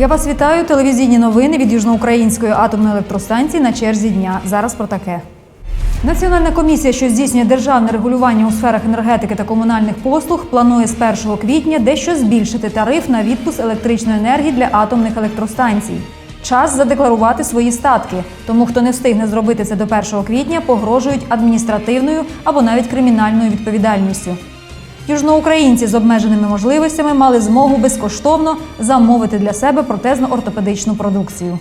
Я вас вітаю. Телевізійні новини від Южноукраїнської атомної електростанції на черзі дня. Зараз про таке. Національна комісія, що здійснює державне регулювання у сферах енергетики та комунальних послуг, планує з 1 квітня дещо збільшити тариф на відпуск електричної енергії для атомних електростанцій. Час задекларувати свої статки. Тому, хто не встигне зробити це до 1 квітня, погрожують адміністративною або навіть кримінальною відповідальністю. Южноукраїнці з обмеженими можливостями мали змогу безкоштовно замовити для себе протезно-ортопедичну продукцію.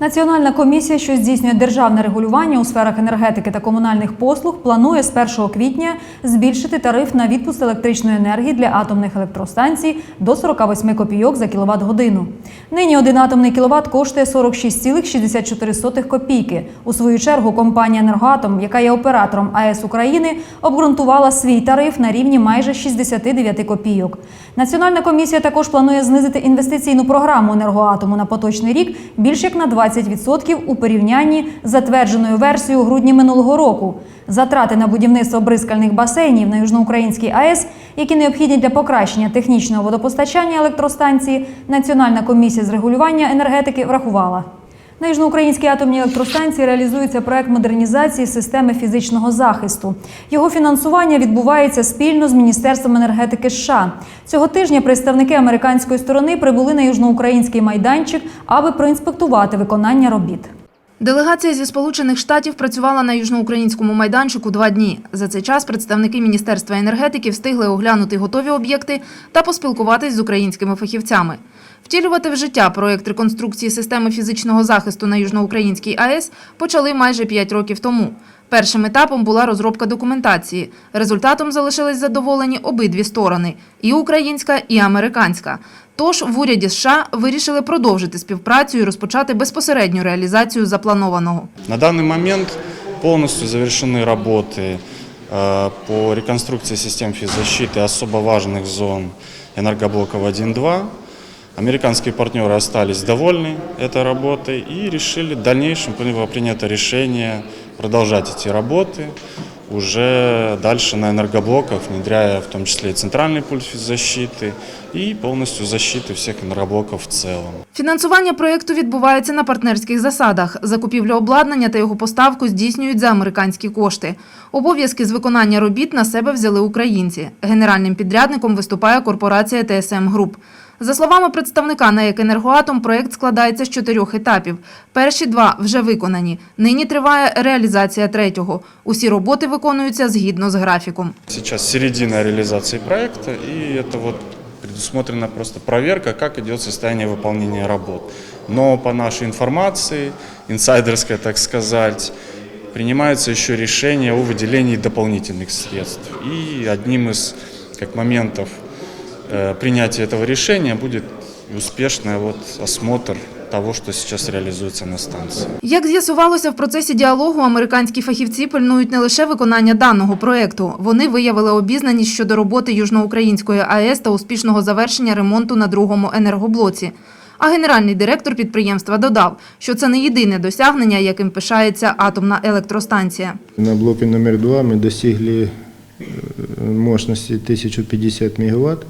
Національна комісія, що здійснює державне регулювання у сферах енергетики та комунальних послуг, планує з 1 квітня збільшити тариф на відпуск електричної енергії для атомних електростанцій до 48 копійок за кіловат годину. Нині один атомний кіловат коштує 46,64 копійки. У свою чергу компанія «Енергоатом», яка є оператором АЕС України, обґрунтувала свій тариф на рівні майже 69 копійок. Національна комісія також планує знизити інвестиційну програму енергоатому на поточний рік більш як на 20% у порівнянні з затвердженою версією грудні минулого року. Затрати на будівництво бризкальних басейнів на Южноукраїнській АЕС, які необхідні для покращення технічного водопостачання електростанції, Національна комісія з регулювання енергетики врахувала. На Южноукраїнській атомній електростанції реалізується проект модернізації системи фізичного захисту. Його фінансування відбувається спільно з Міністерством енергетики США. Цього тижня представники американської сторони прибули на южноукраїнський майданчик, аби проінспектувати виконання робіт. Делегація зі Сполучених Штатів працювала на южноукраїнському майданчику два дні. За цей час представники Міністерства енергетики встигли оглянути готові об'єкти та поспілкуватись з українськими фахівцями. Втілювати в життя проєкт реконструкції системи фізичного захисту на Южноукраїнській АЕС почали майже п'ять років тому. Першим етапом була розробка документації. Результатом залишились задоволені обидві сторони – і українська, і американська. Тож в уряді США вирішили продовжити співпрацю і розпочати безпосередню реалізацію запланованого. На данный момент полностью завершены работы э, по реконструкции систем физзащиты особо важных зон энергоблоков 1-2. Американские партнеры остались довольны этой работой и решили в дальнейшем было принято решение продолжать эти работы уже дальше на энергоблоках, внедряя в том числе и центральный пульт физзащиты и полностью защиты всех энергоблоков в целом. Фінансування проєкту відбувається на партнерських засадах. Закупівлю обладнання та його поставку здійснюють за американські кошти. Обов'язки з виконання робіт на себе взяли українці. Генеральним підрядником виступає корпорація ТСМ Груп. За словами представника НАЕК «Енергоатом», проєкт складається з чотирьох етапів. Перші два вже виконані. Нині триває реалізація третього. Усі роботи виконуються згідно з графіком. Сейчас середина реализации проекта, и это вот предусмотрена просто проверка, как идет состояние выполнения работ. Но по нашей информации, инсайдерской, так сказать, принимается еще решение о выделении дополнительных средств. И одним из как моментов э, принятия этого решения будет успешный вот осмотр того, что сейчас реализуется на станции. Як з'ясувалося в процесі діалогу, американські фахівці пильнують не лише виконання даного проєкту. Вони виявили обізнаність щодо роботи Южноукраїнської АЕС та успішного завершення ремонту на другому енергоблоці. А генеральний директор підприємства додав, що це не єдине досягнення, яким пишається атомна електростанція. На блоке номер два мы достигли э, мощности 1050 мегаватт.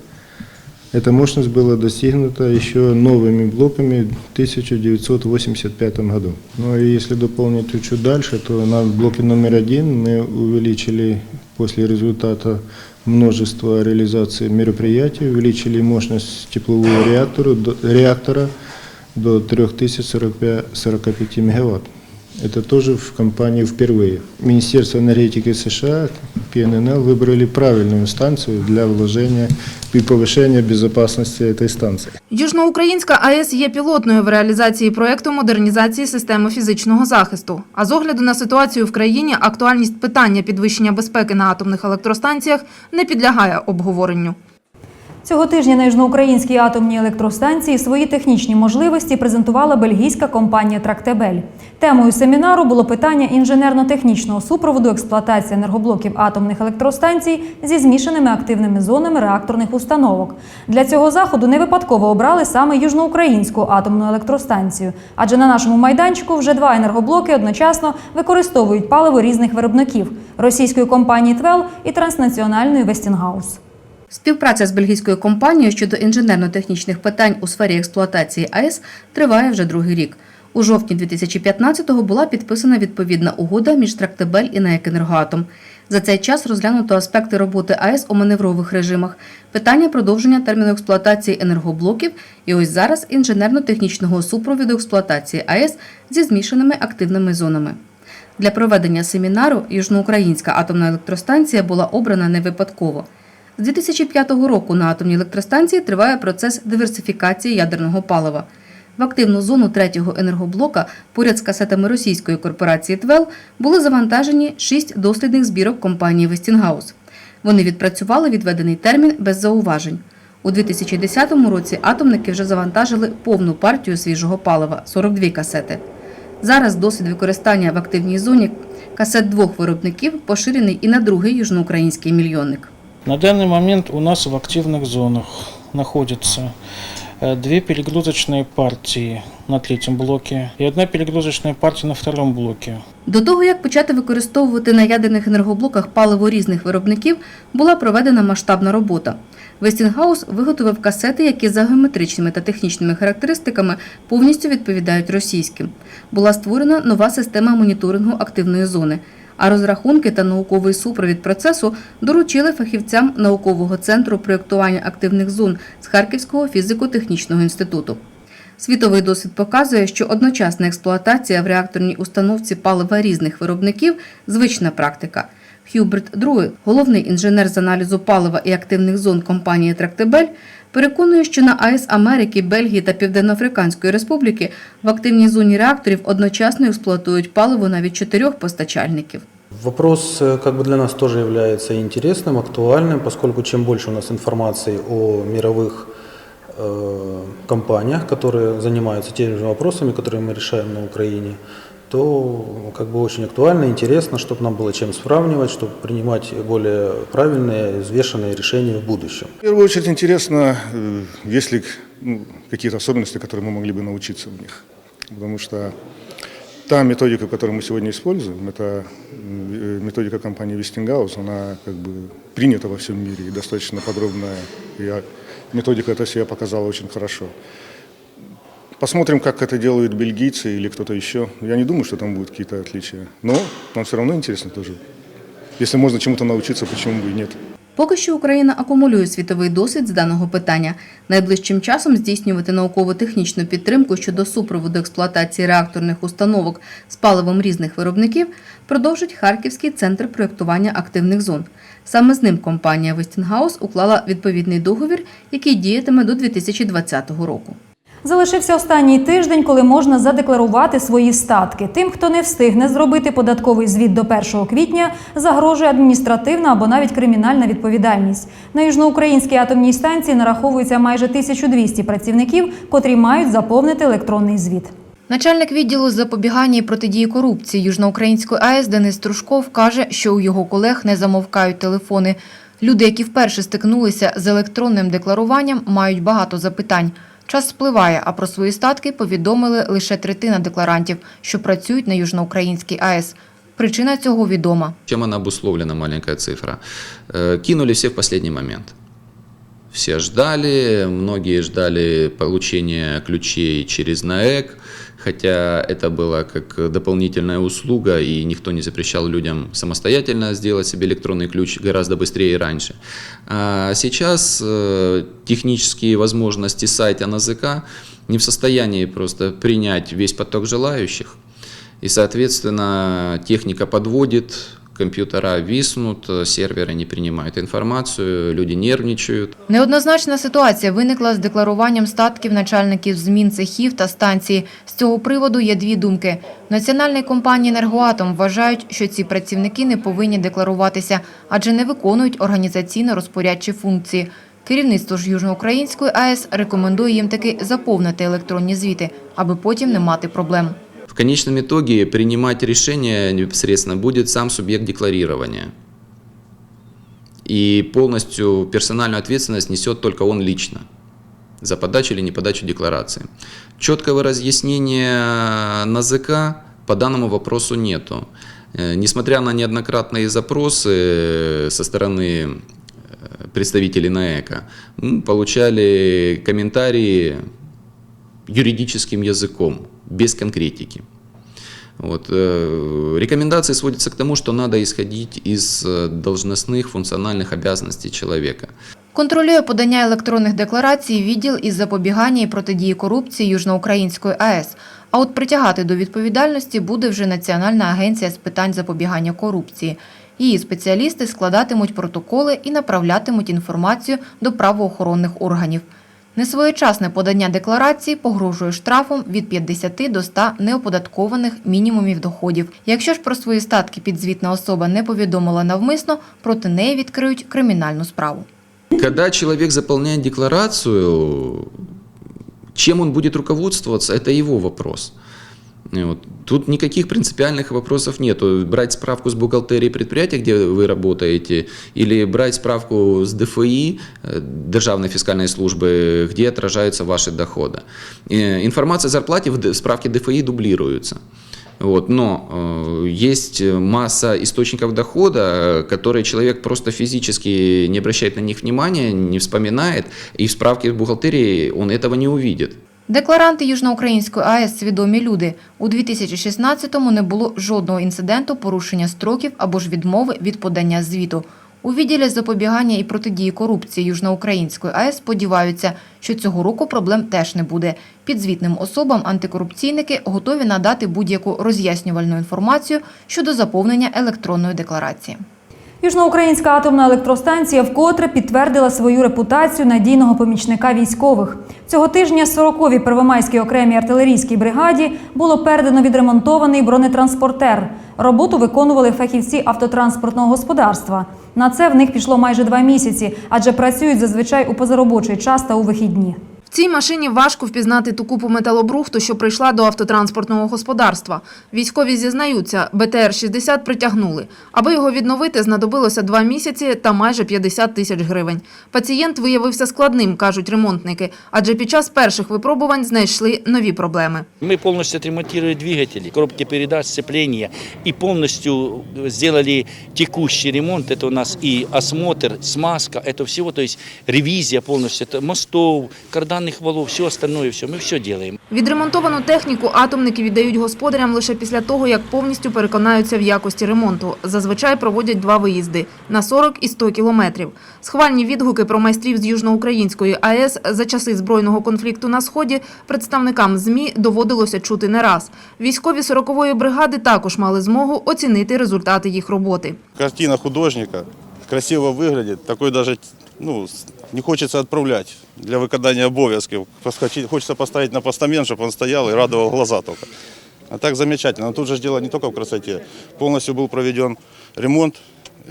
Эта мощность была достигнута еще новыми блоками в 1985 году. Ну если дополнить чуть дальше, то на блоке номер один мы увеличили после результата множества реализации мероприятий, увеличили мощность теплового реактора, до- реактора до 3045 мегаватт. Это тоже в компании впервые. Министерство энергетики США, ПННЛ, выбрали правильную станцию для вложения и повышения безопасности этой станции. Южноукраїнська АЕС є пілотною в реалізації проєкту модернізації системи фізичного захисту. А з огляду на ситуацію в країні, актуальність питання підвищення безпеки на атомних електростанціях не підлягає обговоренню. Цього тижня на Южноукраїнській атомній електростанції свої технічні можливості презентувала бельгійська компанія Трактебель. Темою семінару було питання інженерно-технічного супроводу експлуатації енергоблоків атомних електростанцій зі змішаними активними зонами реакторних установок. Для цього заходу не випадково обрали саме Южноукраїнську атомну електростанцію, адже на нашому майданчику вже два енергоблоки одночасно використовують паливо різних виробників російської компанії Твел і транснаціональної Вестінгаус. Співпраця з бельгійською компанією щодо інженерно-технічних питань у сфері експлуатації АЕС триває вже другий рік. У жовтні 2015-го була підписана відповідна угода між Трактебель і НАЕК «Енергоатом». За цей час розглянуто аспекти роботи АЕС у маневрових режимах, питання продовження терміну експлуатації енергоблоків і ось зараз інженерно-технічного супровіду експлуатації АЕС зі змішаними активними зонами. Для проведення семінару Южноукраїнська атомна електростанція була обрана не випадково. З 2005 року на атомній електростанції триває процес диверсифікації ядерного палива. В активну зону третього енергоблока поряд з касетами російської корпорації ТВЕЛ були завантажені шість дослідних збірок компанії Вестінгаус. Вони відпрацювали відведений термін без зауважень. У 2010 році атомники вже завантажили повну партію свіжого палива 42 касети. Зараз досвід використання в активній зоні касет двох виробників поширений і на другий южноукраїнський мільйонник. На данный момент у нас в активных зонах находятся э, две перегрузочные партии на третьем блоке и одна перегрузочная партия на втором блоке. До того, як почати використовувати на ядерних енергоблоках паливо різних виробників, була проведена масштабна робота. Вестінгаус виготовив касети, які за геометричними та технічними характеристиками повністю відповідають російським. Була створена нова система моніторингу активної зони, а розрахунки та науковий супровід процесу доручили фахівцям наукового центру проєктування активних зон з Харківського фізико-технічного інституту. Світовий досвід показує, що одночасна експлуатація в реакторній установці палива різних виробників звична практика. Х'юберт Друй, головний інженер з аналізу палива і активних зон компанії Трактебель, переконує, що на АЕС Америки, Бельгії та Південноафриканської Республіки в активній зоні реакторів одночасно експлуатують паливо навіть чотирьох постачальників. Вопрос э, как бы для нас тоже является интересным, актуальным, поскольку чем больше у нас информации о мировых э, компаниях, которые занимаются теми же вопросами, которые мы решаем на Украине, то как бы очень актуально, интересно, чтобы нам было чем сравнивать, чтобы принимать более правильные, взвешенные решения в будущем. В первую очередь интересно, э, есть ли ну, какие-то особенности, которые мы могли бы научиться в них. Потому что та методика, которую мы сегодня используем, это э, методика компании Westinghouse, она как бы принята во всем мире и достаточно подробная. И а, методика эта себя показала очень хорошо. Посмотрим, как это делают бельгийцы или кто-то еще. Я не думаю, что там будут какие-то отличия. Но нам все равно интересно тоже. Если можно чему-то научиться, почему бы и нет. Поки що Україна акумулює світовий досвід з даного питання. Найближчим часом здійснювати науково-технічну підтримку щодо супроводу експлуатації реакторних установок з паливом різних виробників продовжить Харківський центр проєктування активних зон. Саме з ним компанія Westinghouse уклала відповідний договір, який діятиме до 2020 року. Залишився останній тиждень, коли можна задекларувати свої статки. Тим, хто не встигне зробити податковий звіт до 1 квітня, загрожує адміністративна або навіть кримінальна відповідальність. На южноукраїнській атомній станції нараховується майже 1200 працівників, котрі мають заповнити електронний звіт. Начальник відділу запобігання і протидії корупції Южноукраїнської АЕС Денис Трушков каже, що у його колег не замовкають телефони. Люди, які вперше стикнулися з електронним декларуванням, мають багато запитань. Час спливає, а про свої статки повідомили лише третина декларантів, що працюють на Южноукраїнській АЕС. Причина цього відома. Чим вона обусловлена, маленька цифра? Э, Кинули всі в останній момент. Все ждали, многие ждали получения ключей через НАЭК, хотя это было как дополнительная услуга, и никто не запрещал людям самостоятельно сделать себе электронный ключ гораздо быстрее и раньше. А сейчас э, технические возможности сайта НАЗК не в состоянии просто принять весь поток желающих. И, соответственно, техника подводит, компьютера виснут, серверы не принимают информацию, люди нервничают. Неоднозначна ситуація виникла з декларуванням статків начальників змін цехів та станції. З цього приводу є дві думки. В національній компанії «Енергоатом» вважають, що ці працівники не повинні декларуватися, адже не виконують організаційно-розпорядчі функції. Керівництво ж Южноукраїнської АЕС рекомендує їм таки заповнити електронні звіти, аби потім не мати проблем. Конечном итоге принимать решение непосредственно будет сам субъект декларирования. И полностью персональную ответственность несет только он лично за подачу или неподачу декларации. Четкого разъяснения НАЗК по данному вопросу нету. Э, Несмотря на неоднократные запросы со стороны представители НАЭКа, м, получали комментарии юридическим языком, без конкретики. Вот. э, Рекомендации сводятся к тому, что надо исходить из э, должностных функциональных обязанностей человека. Контролює подання електронних декларацій відділ із запобігання і протидії корупції Южноукраїнської АЕС. А от притягати до відповідальності буде вже Національна агенція з питань запобігання корупції. Її спеціалісти складатимуть протоколи і направлятимуть інформацію до правоохоронних органів. Несвоєчасне подання декларації погрожує штрафом від 50 до 100 неоподаткованих мінімумів доходів. Якщо ж про свої статки підзвітна особа не повідомила навмисно, проти неї відкриють кримінальну справу. Когда человек заполняет декларацию, чем он будет руководствоваться, это его вопрос. Вот. Тут никаких принципиальных вопросов нет. Брать справку с бухгалтерии предприятия, где вы работаете, или брать справку с ДФИ, э, Державной фискальной службы, где отражаются ваши доходы. Э, Информация о зарплате в справке ДФИ дублируется. Вот, но э, есть масса источников дохода, которые человек просто физически не обращает на них внимания, не вспоминает, и в справке в бухгалтерии он этого не увидит. Декларанти Южноукраїнської АЕС свідомі люди. У 2016-му не було жодного інциденту порушення строків або ж відмови від подання звіту. У відділі запобігання і протидії корупції Южноукраїнської АЕС сподіваються, що цього року проблем теж не буде. Підзвітним особам антикорупційники готові надати будь-яку роз'яснювальну інформацію щодо заповнення електронної декларації. Южноукраїнська атомна електростанція вкотре підтвердила свою репутацію надійного помічника військових. Цього тижня 40-й Первомайській окремій артилерійській бригаді було передано відремонтований бронетранспортер. Роботу виконували фахівці автотранспортного господарства. На це в них пішло майже два місяці, адже працюють зазвичай у позаробочий час та у вихідні. В цій машині важко впізнати ту купу металобрухту, що прийшла до автотранспортного господарства. Військові зізнаються, БТР-60 притягнули. Аби його відновити, знадобилося два місяці та майже 50 тисяч гривень. Пацієнт виявився складним, кажуть ремонтники, адже під час перших випробувань знайшли нові проблеми. Мы полностью отремонтировали двигатели, коробки передач, сцепления и полностью сделали текущий ремонт. Это у нас и осмотр, смазка, это всего, то есть ревизия полностью, это мостов, карданных валов, все остальное, все, мы все делаем. Відремонтовану техніку атомники віддають господарям лише після того, як повністю переконаються в якості ремонту. Зазвичай проводять два виїзди – на 40 і 100 кілометрів. Схвальні відгуки про майстрів з Южноукраїнської АЕС за часи збройного конфлікту на Сході представникам ЗМІ доводилося чути не раз. Військові 40-ї бригади також мали змогу оцінити результати їх роботи. Картина художника красиво выглядит, такой даже ну, с- не хочется отправлять для выконания обов'язків. Просто хоче- Хочется поставить на постамент, чтобы он стоял и радовал глаза только. А так замечательно. Но тут же ж дело не только в красоте. Полностью был проведен ремонт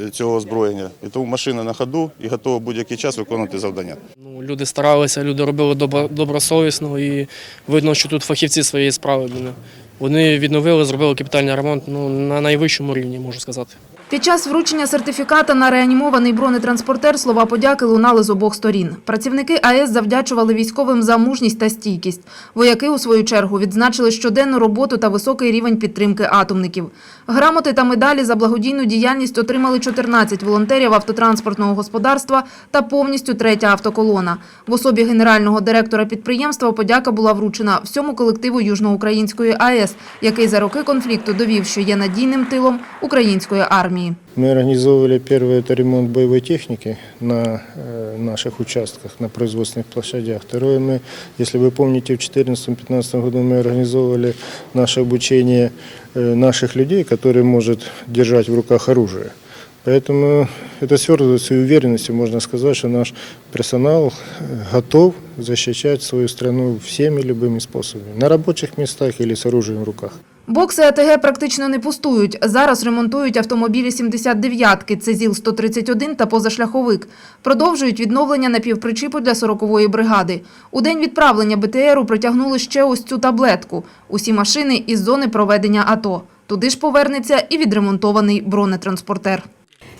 е, цього озброєння. І тому машина на ходу і готова будь-який час виконувати завдання. Ну, люди старалися, люди робили добро, добросовісно і видно, що тут фахівці своєї справи. були. Вони відновили, зробили капітальний ремонт ну, на найвищому рівні, можу сказати. Під час вручення сертифіката на реанімований бронетранспортер слова подяки лунали з обох сторін. Працівники АЕС завдячували військовим за мужність та стійкість. Вояки, у свою чергу, відзначили щоденну роботу та високий рівень підтримки атомників. Грамоти та медалі за благодійну діяльність отримали 14 волонтерів автотранспортного господарства та повністю третя автоколона. В особі генерального директора підприємства подяка була вручена всьому колективу Южноукраїнської АЕС, який за роки конфлікту довів, що є надійним тилом української армії Мы организовывали первый это ремонт боевой техники на э, наших участках, на производственных площадях. Второе, мы, если вы помните, в 2014-2015 году мы организовывали наше обучение э, наших людей, которые может держать в руках оружие. Поэтому это связывается и уверенностью, можно сказать, что наш персонал э, готов защищать свою страну всеми любыми способами, на рабочих местах или с оружием в руках. Бокси АТГ практично не пустують. Зараз ремонтують автомобілі 79-ки, це ЗІЛ-131 та позашляховик. Продовжують відновлення напівпричіпу для 40-ї бригади. У день відправлення БТРу притягнули ще ось цю таблетку. Усі машини із зони проведення АТО. Туди ж повернеться і відремонтований бронетранспортер.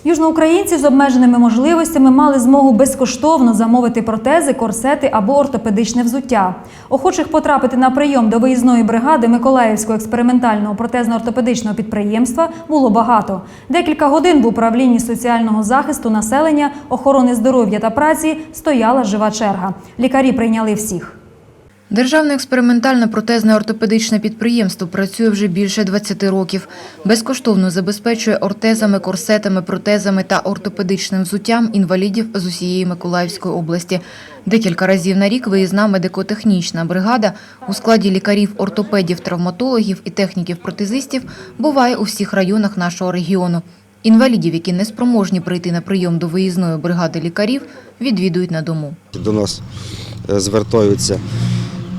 Южноукраїнці з обмеженими можливостями мали змогу безкоштовно замовити протези, корсети або ортопедичне взуття. Охочих потрапити на прийом до виїзної бригади Миколаївського експериментального протезно-ортопедичного підприємства було багато. Декілька годин в управлінні соціального захисту населення, охорони здоров'я та праці стояла жива черга. Лікарі прийняли всіх. Державне експериментальне протезне ортопедичне підприємство працює вже більше 20 років. Безкоштовно забезпечує ортезами, корсетами, протезами та ортопедичним взуттям інвалідів з усієї Миколаївської області. Декілька разів на рік виїзна медико-технічна бригада у складі лікарів, ортопедів, травматологів і техніків-протезистів буває у всіх районах нашого регіону. Інвалідів, які не спроможні прийти на прийом до виїзної бригади лікарів, відвідують на дому. До нас е, звертаються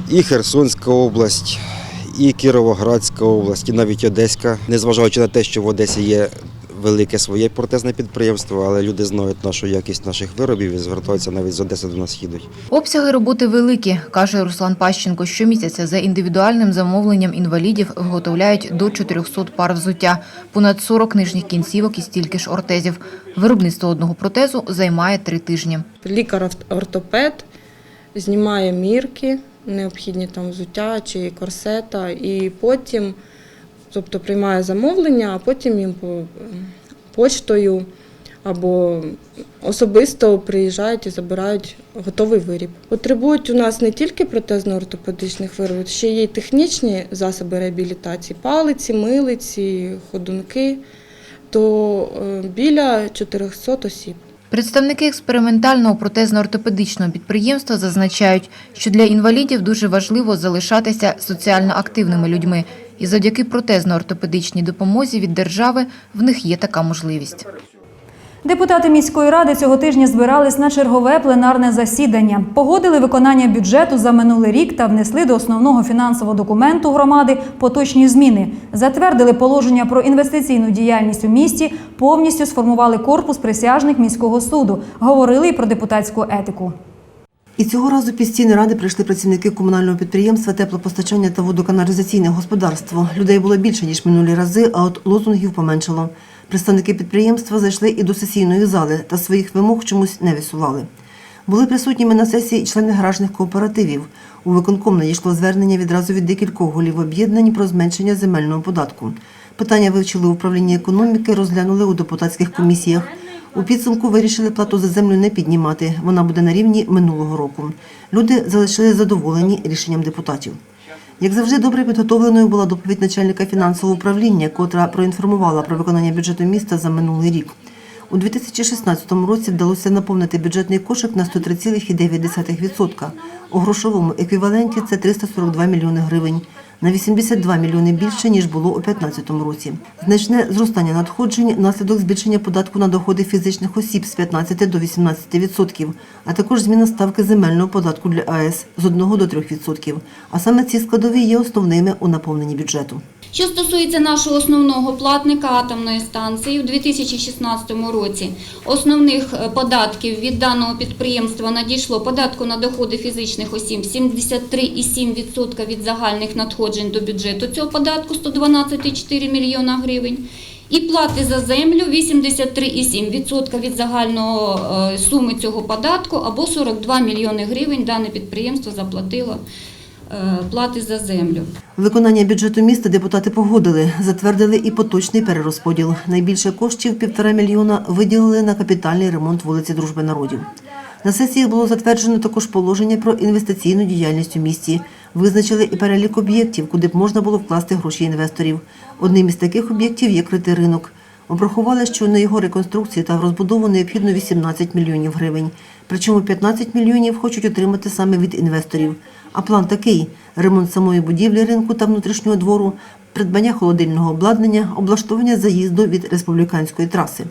і Херсонська область, і Кіровоградська область, і навіть Одеська. Незважаючи на те, що в Одесі є велике своє протезне підприємство, але люди знають нашу якість наших виробів і звертаються навіть з Одеси до нас їдуть. Обсяги роботи великі, каже Руслан Пащенко. Щомісяця за індивідуальним замовленням інвалідів виготовляють до 400 пар взуття, понад 40 нижніх кінцівок і стільки ж ортезів. Виробництво одного протезу займає три тижні. Лікар-ортопед знімає мірки, необхідні там взуття чи корсета, і потім тобто, приймає замовлення, а потім їм по почтою або особисто приїжджають і забирають готовий виріб. Потребують у нас не тільки протезно-ортопедичних виробів, ще є й технічні засоби реабілітації, палиці, милиці, ходунки, то е, біля 400 осіб. Представники експериментального протезно-ортопедичного підприємства зазначають, що для інвалідів дуже важливо залишатися соціально активними людьми, і завдяки протезно-ортопедичній допомозі від держави в них є така можливість. Депутати міської ради цього тижня збирались на чергове пленарне засідання. Погодили виконання бюджету за минулий рік та внесли до основного фінансового документу громади поточні зміни. Затвердили положення про інвестиційну діяльність у місті, повністю сформували корпус присяжних міського суду. Говорили і про депутатську етику. І цього разу під стіни ради прийшли працівники комунального підприємства теплопостачання та водоканалізаційне господарство. Людей було більше ніж минулі рази, а от лозунгів поменшало. Представники підприємства зайшли і до сесійної зали та своїх вимог чомусь не висували. Були присутніми на сесії члени гаражних кооперативів. У виконком надійшло звернення відразу від декількох голів об'єднань про зменшення земельного податку. Питання вивчили в управлінні економіки, розглянули у депутатських комісіях. У підсумку вирішили плату за землю не піднімати. Вона буде на рівні минулого року. Люди залишили задоволені рішенням депутатів. Як завжди, добре підготовленою була доповідь начальника фінансового управління, котра проінформувала про виконання бюджету міста за минулий рік. У 2016 році вдалося наповнити бюджетний кошик на 103,9%. У грошовому еквіваленті це 342 мільйони гривень. На 82 мільйони більше, ніж було у 2015 році. Значне зростання надходжень – наслідок збільшення податку на доходи фізичних осіб з 15 до 18%, а також зміна ставки земельного податку для АЕС з 1 до 3%. А саме ці складові є основними у наповненні бюджету. Що стосується нашого основного платника атомної станції, у 2016 році основних е, податків від даного підприємства надійшло податку на доходи фізичних осіб 73,7% від загальних надходжень до бюджету цього податку 112,4 мільйона гривень. І плати за землю 83,7% від загального е, суми цього податку або 42 мільйони гривень дане підприємство заплатило е, плати за землю. Виконання бюджету міста депутати погодили, затвердили і поточний перерозподіл. Найбільше коштів – півтора мільйона – виділили на капітальний ремонт вулиці Дружби народів. На сесії було затверджено також положення про інвестиційну діяльність у місті. Визначили і перелік об'єктів, куди б можна було вкласти гроші інвесторів. Одним із таких об'єктів є критий ринок. Обрахували, що на його реконструкцію та розбудову необхідно 18 мільйонів гривень. Причому 15 мільйонів хочуть отримати саме від інвесторів. А план такий: ремонт самої будівлі ринку та внутрішнього двору, придбання холодильного обладнання, облаштування заїзду від республіканської траси.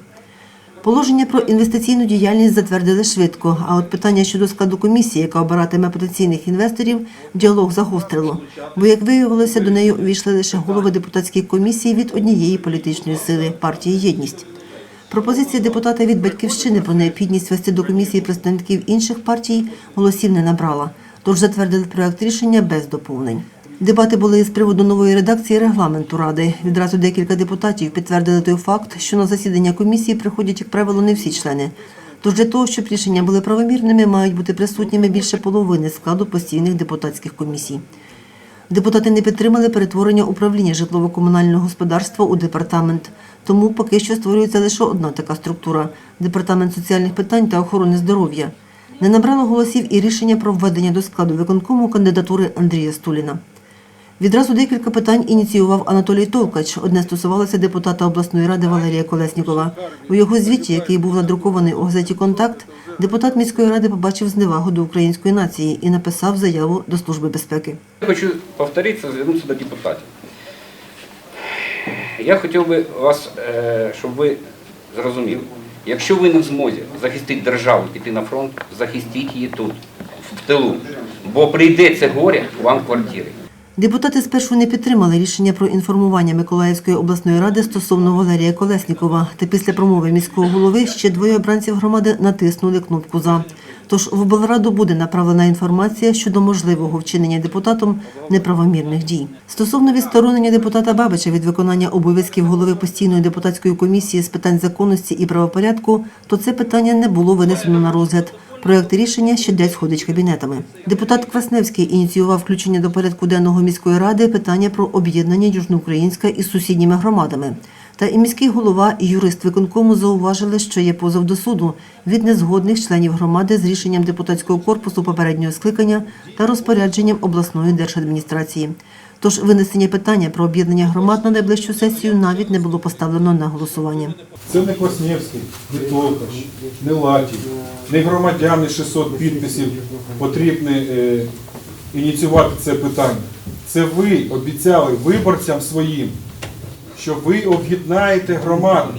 Положення про інвестиційну діяльність затвердили швидко, а от питання щодо складу комісії, яка обиратиме потенційних інвесторів, діалог загострило. Бо, як виявилося, до неї увійшли лише голови депутатських комісій від однієї політичної сили партії Єдність. Пропозиція депутата від батьківщини про необхідність вести до комісії представників інших партій голосів не набрала, тож затвердили проект рішення без доповнень. Дебати були із приводу нової редакції регламенту ради. Відразу декілька депутатів підтвердили той факт, що на засідання комісії приходять, як правило, не всі члени. Тож для того, щоб рішення були правомірними, мають бути присутніми більше половини складу постійних депутатських комісій. Депутати не підтримали перетворення управління житлово-комунального господарства у департамент. Тому поки що створюється лише одна така структура департамент соціальних питань та охорони здоров'я. Не набрало голосів і рішення про введення до складу виконкому кандидатури Андрія Стуліна. Відразу декілька питань ініціював Анатолій Товкач. Одне стосувалося депутата обласної ради Валерія Колеснікова. У його звіті, який був надрукований у газеті Контакт, депутат міської ради побачив зневагу до української нації і написав заяву до Служби безпеки. Я хочу повторитися, звернутися до депутатів. Я хотів би вас, е, щоб ви зрозуміли, якщо ви не в змозі захистити державу, піти на фронт, захистіть її тут, в тилу. Бо прийде це горе вам квартири. Депутати спершу не підтримали рішення про інформування Миколаївської обласної ради стосовно Валерія Колеснікова. Та після промови міського голови ще двоє обранців громади натиснули кнопку за. Тож в облраду буде направлена інформація щодо можливого вчинення депутатом неправомірних дій. Стосовно відсторонення депутата Бабича від виконання обов'язків голови постійної депутатської комісії з питань законності і правопорядку, то це питання не було винесено на розгляд. Проект рішення ще десь ходить кабінетами. Депутат Квасневський ініціював включення до порядку денного міської ради питання про об'єднання Южноукраїнська із сусідніми громадами. Та і міський голова, і юрист виконкому зауважили, що є позов до суду від незгодних членів громади з рішенням депутатського корпусу попереднього скликання та розпорядженням обласної держадміністрації. Тож винесення питання про об'єднання громад на найближчу сесію навіть не було поставлено на голосування. Це не Квасневський, не Толкач, не Латій, не громадяни 600 підписів потрібно е, ініціювати це питання. Це ви обіцяли виборцям своїм, що ви об'єднаєте громаду.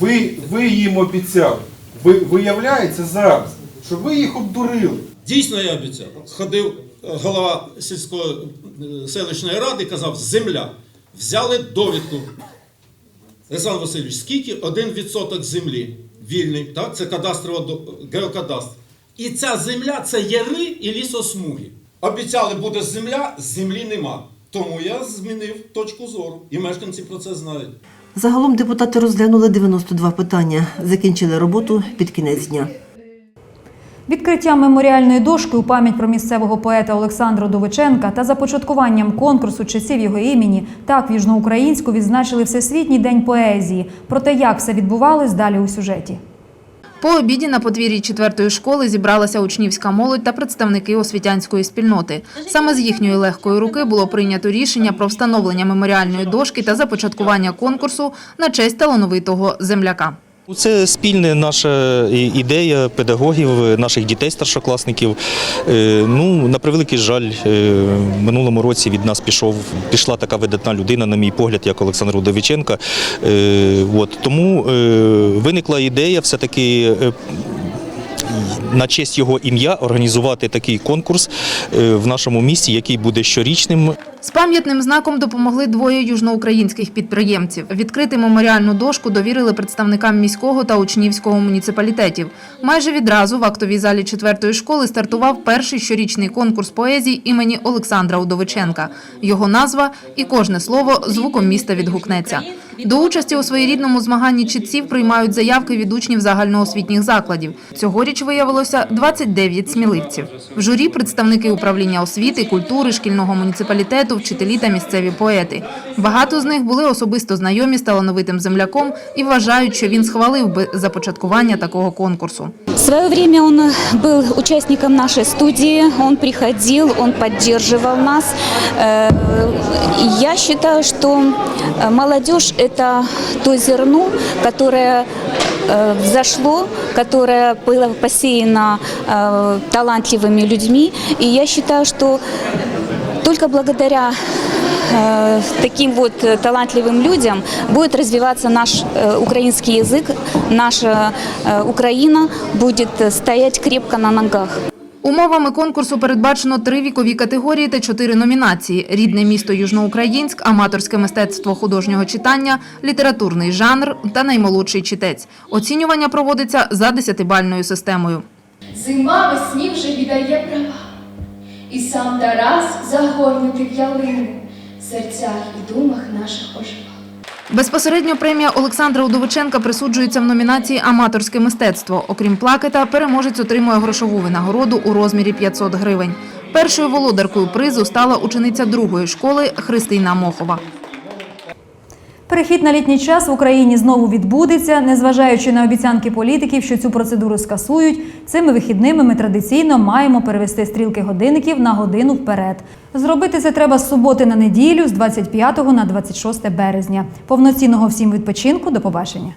Ви, ви їм обіцяли. Ви, виявляється зараз, що ви їх обдурили. Дійсно, я обіцяв. Ходив голова сільської е, селищної ради, казав, земля. Взяли довідку. Олександр Васильович, скільки? Один відсоток землі вільний, так? це кадастрова геокадастр. І ця земля це яри і лісосмуги. Обіцяли, буде земля, землі нема. Тому я змінив точку зору. І мешканці про це знають. Загалом депутати розглянули 92 питання. Закінчили роботу під кінець дня. Відкриттям меморіальної дошки у пам'ять про місцевого поета Олександра Довиченка та започаткуванням конкурсу часів його імені так в Южноукраїнську відзначили Всесвітній день поезії. Про те, як все відбувалось, далі у сюжеті. По обіді на подвір'ї четвертої школи зібралася учнівська молодь та представники освітянської спільноти. Саме з їхньої легкої руки було прийнято рішення про встановлення меморіальної дошки та започаткування конкурсу на честь талановитого земляка. Це спільна наша ідея педагогів, наших дітей, старшокласників. Е, Ну, на превеликий жаль, е, минулому році від нас пішов, пішла така видатна людина, на мій погляд, як Олександр Удовиченко. Е, От, тому е, виникла ідея все-таки. е, На честь його ім'я організувати такий конкурс е, в нашому місті, який буде щорічним. З пам'ятним знаком допомогли двоє южноукраїнських підприємців. Відкрити меморіальну дошку довірили представникам міського та учнівського муніципалітетів. Майже відразу в актовій залі четвертої школи стартував перший щорічний конкурс поезії імені Олександра Удовиченка. Його назва і кожне слово звуком міста відгукнеться. До участі у своєрідному змаганні читців приймають заявки від учнів загальноосвітніх закладів. Цьогоріч виявилося 29 сміливців. В журі представники управління освіти, культури, шкільного муніципалітету, вчителі та місцеві поети. Багато з них були особисто знайомі з талановитим земляком і вважають, що він схвалив би започаткування такого конкурсу. В свое время он был участником нашей студии, он приходил, он поддерживал нас. Э, Я считаю, что э, молодежь – это то зерно, которое э, взошло, которое было посеяно э, талантливыми людьми. И я считаю, что только благодаря э, таким вот э, талантливым людям будет развиваться наш э, украинский язык, наша э, Украина будет э, стоять крепко на ногах. Умовами конкурсу передбачено три вікові категорії та чотири номінації: рідне місто Южноукраїнськ, аматорське мистецтво художнього читання, літературний жанр та наймолодший читець. Оцінювання проводиться за десятибальною системою. Зима весні вже віддає права, і сам Тарас загорнутий в ялини, в серцях і думах наших оживав. Безпосередньо премія Олександра Удовиченка присуджується в номінації Аматорське мистецтво. Окрім плакета, переможець отримує грошову винагороду у розмірі 500 гривень. Першою володаркою призу стала учениця другої школи Христина Мохова. Перехід на літній час в Україні знову відбудеться, незважаючи на обіцянки політиків, що цю процедуру скасують. Цими вихідними ми традиційно маємо перевести стрілки годинників на годину вперед. Зробити це треба з суботи на неділю, з 25 на 26 березня. Повноцінного всім відпочинку. До побачення.